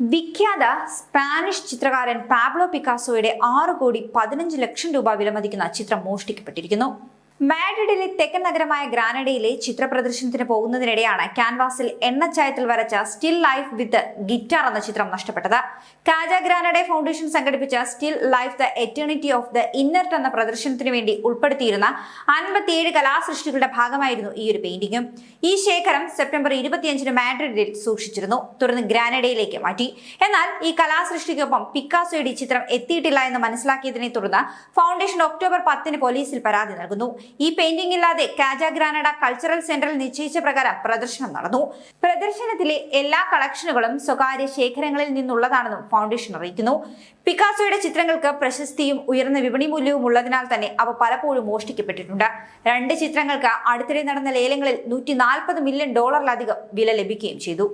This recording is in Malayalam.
വിഖ്യാത സ്പാനിഷ് ചിത്രകാരൻ പാബ്ലോ പിക്കാസോയുടെ ആറ് കോടി പതിനഞ്ച് ലക്ഷം രൂപ വിലമതിക്കുന്ന ചിത്രം മോഷ്ടിക്കപ്പെട്ടിരിക്കുന്നു. മാഡ്രിഡിലെ തെക്കൻ നഗരമായ ഗ്രാനഡയിലെ ചിത്ര പ്രദർശനത്തിന് പോകുന്നതിനിടെയാണ് ക്യാൻവാസിൽ എണ്ണച്ചായത്തിൽ വരച്ച സ്റ്റിൽ ലൈഫ് വിത്ത് ഗിറ്റാർ എന്ന ചിത്രം നഷ്ടപ്പെട്ടത്. കാജ ഗ്രാനഡെ ഫൗണ്ടേഷൻ സംഘടിപ്പിച്ച still life the eternity of the inert എന്ന പ്രദർശനത്തിന് വേണ്ടി ഉൾപ്പെടുത്തിയിരുന്ന അൻപത്തിയേഴ് കലാസൃഷ്ടികളുടെ ഭാഗമായിരുന്നു ഈ ഒരു പെയിന്റിംഗും. ഈ ശേഖരം സെപ്റ്റംബർ ഇരുപത്തിയഞ്ചിന് മാഡ്രിഡിൽ സൂക്ഷിച്ചിരുന്നു. തുടർന്ന് ഗ്രാനഡയിലേക്ക് മാറ്റി. എന്നാൽ ഈ കലാസൃഷ്ടിക്കൊപ്പം പിക്കാസോയുടെ ചിത്രം എത്തിയിട്ടില്ല എന്ന് മനസ്സിലാക്കിയതിനെ തുടർന്ന് ഫൗണ്ടേഷൻ ഒക്ടോബർ പത്തിന് പോലീസിൽ പരാതി നൽകുന്നു. ഈ പെയിന്റിംഗ് ഇല്ലാതെ കാജ ഗ്രാനഡ കൾച്ചറൽ സെന്ററിൽ നിശ്ചയിച്ച പ്രകാരം പ്രദർശനം നടന്നു. പ്രദർശനത്തിലെ എല്ലാ കളക്ഷനുകളും സ്വകാര്യ ശേഖരങ്ങളിൽ നിന്നുള്ളതാണെന്നും ഫൗണ്ടേഷൻ അറിയിക്കുന്നു. പിക്കാസോയുടെ ചിത്രങ്ങൾക്ക് പ്രശസ്തിയും ഉയർന്ന വിപണി മൂല്യവും ഉള്ളതിനാൽ തന്നെ അവ പലപ്പോഴും മോഷ്ടിക്കപ്പെട്ടിട്ടുണ്ട്. രണ്ട് ചിത്രങ്ങൾക്ക് അടുത്തിടെ നടന്ന ലേലങ്ങളിൽ നൂറ്റി മില്യൺ ഡോളറിലധികം വില ലഭിക്കുകയും ചെയ്തു.